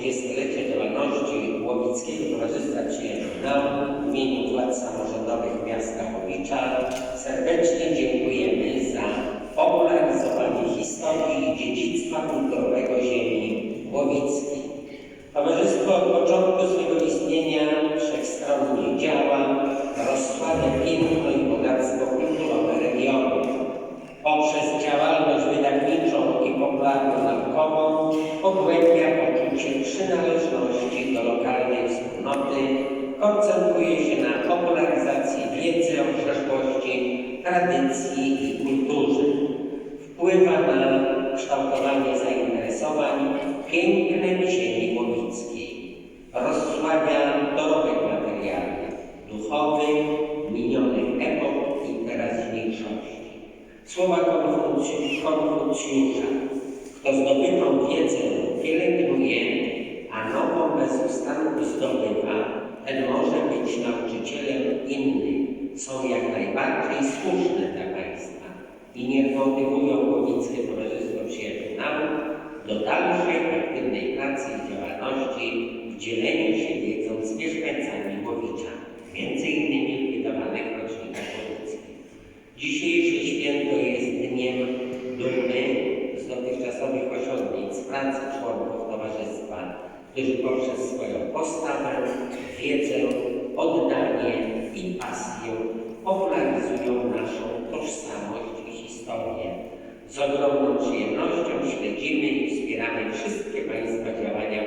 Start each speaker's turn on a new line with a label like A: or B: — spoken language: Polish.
A: 30-lecie działalności Łowickiego Towarzystwa Przyjaciół Nauk w imieniu władz samorządowych miasta Łowicza serdecznie dziękujemy za popularyzowanie historii i dziedzictwa kulturowego ziemi łowickiej. Towarzystwo od początku swego istnienia wszechstronnie działa, rozsławia piękno i bogactwo kulturowe regionu. Poprzez działalność wydawniczą i popularno-naukową pogłębia poczucie przynależności do lokalnej wspólnoty, koncentruje się na popularyzacji wiedzy o przeszłości, tradycji i kulturze. Wpływa na kształtowanie zainteresowań pięknem ziemi łowickiej. Rozsławia dorobek materialny, duchowy, minionych epok i teraźniejszości. Słowa Konfucjusza, kto zdobytą wiedzę pielęgnuje, a nową bez ustanku zdobywa, ten może być nauczycielem innych. Są jak najbardziej słuszne dla Państwa i niech motywują Łowickie Towarzystwo Przyjaciół Nauk do dalszej aktywnej pracy i działalności w dzieleniu pracy członków Towarzystwa, którzy poprzez swoją postawę, wiedzę, oddanie i pasję popularyzują naszą tożsamość i historię. Z ogromną przyjemnością śledzimy i wspieramy wszystkie Państwa działania